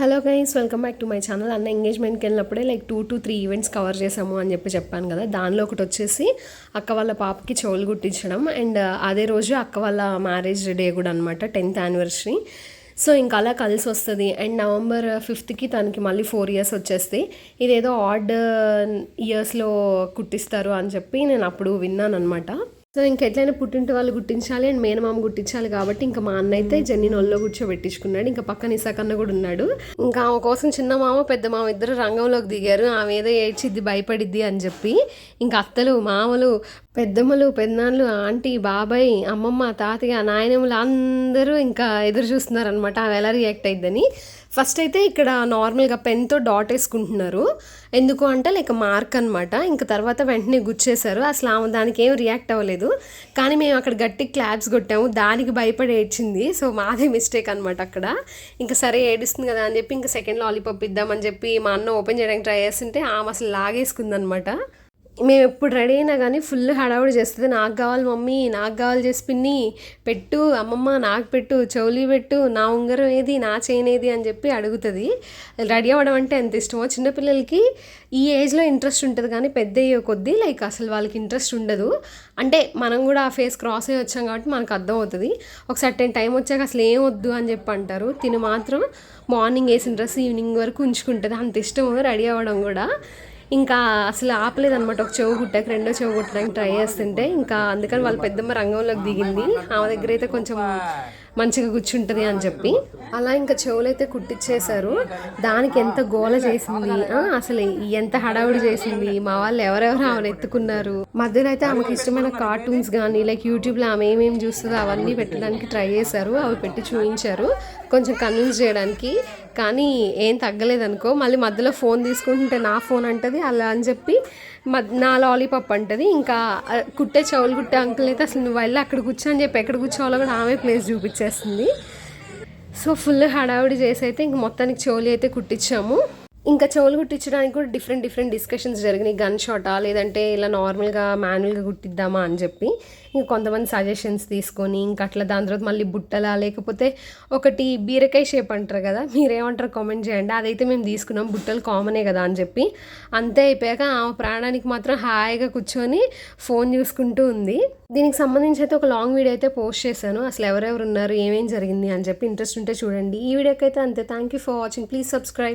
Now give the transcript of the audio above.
Hello guys welcome back to my channel. అన్న ఎంగేజ్మెంట్కి వెళ్ళినప్పుడే like two to three events cover చేసాము అని చెప్పి చెప్పాను కదా. దానిలో ఒకటి వచ్చేసి అక్క వాళ్ళ పాపకి చెవులు కుట్టించడం అండ్ uh, అదే రోజు అక్క వాళ్ళ మ్యారేజ్ డే కూడా అనమాట టెన్త్ యానివర్సరీ సో ఇంకా అలా కలిసి వస్తుంది. అండ్ నవంబర్ ఫిఫ్త్కి తనకి మళ్ళీ ఫోర్ ఇయర్స్ వచ్చేస్తే ఇదేదో ఆడ్ ఇయర్స్లో uh, కుట్టిస్తారు అని చెప్పి నేను అప్పుడు విన్నాను అనమాట సో ఇంకెట్లయినా పుట్టింటి వాళ్ళు గుట్టించాలి అండ్ మేనమామ గుట్టించాలి కాబట్టి ఇంకా మా అన్న అయితే జన్ని నొల్లో కూర్చోబెట్టించుకున్నాడు. ఇంకా పక్కన ఇసాకన్న కూడా ఉన్నాడు. ఇంకా ఆమె కోసం చిన్న మామ పెద్ద మామ ఇద్దరు రంగంలోకి దిగారు. ఆమె ఏదో ఏడ్చిద్ది భయపడిద్ది అని చెప్పి ఇంకా అత్తలు మామలు పెద్దమ్మలు పెద్దనాన్నలు ఆంటీ బాబాయ్ అమ్మమ్మ తాతయ్య నాయనమ్మలు అందరూ ఇంకా ఎదురు చూస్తున్నారనమాట ఆమె ఎలా రియాక్ట్ అయిద్దని. ఫస్ట్ అయితే ఇక్కడ నార్మల్గా పెన్తో డాట్ వేసుకుంటున్నారు. ఎందుకు అంటే లైక్ మార్క్ అనమాట ఇంకా తర్వాత వెంటనే గుచ్చేశారు. అసలు ఆమె దానికి ఏం రియాక్ట్ అవ్వలేదు. కానీ మేము అక్కడ గట్టి క్లాప్స్ కొట్టాము. దానికి భయపడి ఏడ్చింది. సో మాదే మిస్టేక్ అనమాట అక్కడ. ఇంకా సరే ఏడుస్తుంది కదా అని చెప్పి ఇంకా సెకండ్ లాలీపాప్ ఇద్దామని చెప్పి మా అన్న ఓపెన్ చేయడానికి ట్రై చేస్తుంటే ఆమె అసలు లాగేసుకుంది అనమాట మేము ఎప్పుడు రెడీ అయినా కానీ ఫుల్ హడావుడి చేస్తుంది. నాకు కావాలి మమ్మీ నాకు కావాలి చేసి పిన్ని పెట్టు అమ్మమ్మ నాకు పెట్టు చెవులి పెట్టు నా ఉంగరం ఏది నా చైన్ ఏది అని చెప్పి అడుగుతుంది. రెడీ అవ్వడం అంటే ఎంత ఇష్టమో చిన్నపిల్లలకి ఈ ఏజ్లో ఇంట్రెస్ట్ ఉంటుంది కానీ పెద్ద అయ్యే కొద్దీ లైక్ అసలు వాళ్ళకి ఇంట్రెస్ట్ ఉండదు. అంటే మనం కూడా ఆ ఫేస్ క్రాస్ అయ్యి వచ్చాం కాబట్టి మనకు అర్థం అవుతుంది. ఒక సర్టెన్ టైం వచ్చాక అసలు ఏం వద్దు అని చెప్పి అంటారు. తిని మాత్రం మార్నింగ్ వేసిన డ్రెస్ ఈవినింగ్ వరకు ఉంచుకుంటుంది. అంత ఇష్టం రెడీ అవ్వడం కూడా. ఇంకా అసలు ఆపలేదనమాట ఒక చెవు గుట్టకి రెండో చెవు కుట్టడానికి ట్రై చేస్తుంటే ఇంకా అందుకని వాళ్ళ పెద్దమ్మ రంగంలోకి దిగింది. ఆమె దగ్గర అయితే కొంచెం మంచిగా కూర్చుంటుంది అని చెప్పి. అలా ఇంకా చెవులైతే అయితే కుట్టించేశారు దానికి ఎంత గోల చేసింది? అసలు ఎంత హడావుడి చేసింది? మా వాళ్ళు ఎవరెవరు ఆమెను ఎత్తుకున్నారు? మధ్యలో అయితే ఆమెకి ఇష్టమైన కార్టూన్స్ కానీ లైక్ యూట్యూబ్లో ఆమె ఏమేమి చూస్తుందో అవన్నీ పెట్టడానికి ట్రై చేశారు. అవి పెట్టి చూపించారు కొంచెం కన్విన్స్ చేయడానికి. కానీ ఏం తగ్గలేదనుకో మళ్ళీ మధ్యలో ఫోన్ తీసుకుంటుంటే నా ఫోన్ అంటది అలా అని చెప్పి నా లాలీపాప్ అంటది. ఇంకా కుట్టే చెవులు కుట్టే అంకుల్ అయితే అసలు నువ్వు వెళ్ళి అక్కడ కూర్చో అని చెప్పి ఎక్కడ కూర్చోవాలో కూడా ఆమె ప్లేస్ చూపించేస్తుంది సో ఫుల్ హడావిడి చేసి అయితే ఇంక మొత్తానికి చెవులు అయితే కుట్టించాము. ఇంకా చెవులు కుట్టించడానికి కూడా డిఫరెంట్ డిఫరెంట్ డిస్కషన్స్ జరిగినాయి. గన్ షాటా లేదంటే ఇలా నార్మల్గా మాన్యువల్గా కుట్టిద్దామా అని చెప్పి ఇంకా కొంతమంది సజెషన్స్ తీసుకొని ఇంకా అట్లా దాని తర్వాత మళ్ళీ బుట్టలా లేకపోతే ఒకటి బీరకాయ షేప్ అంటారు కదా మీరేమంటారు కామెంట్ చేయండి. అదైతే మేము తీసుకున్నాం బుట్టలు కామనే కదా అని చెప్పి. అంతే అయిపోయాక ఆమె ప్రాణానికి మాత్రం హాయిగా కూర్చొని ఫోన్ చూసుకుంటూ ఉంది. దీనికి సంబంధించి అయితే ఒక లాంగ్ వీడియో అయితే పోస్ట్ చేశాను. అసలు ఎవరెవరు ఉన్నారు ఏమేం జరిగింది అని చెప్పి ఇంట్రెస్ట్ ఉంటే చూడండి. ఈ వీడియోకి అయితే అంతే. Thank you for watching please subscribe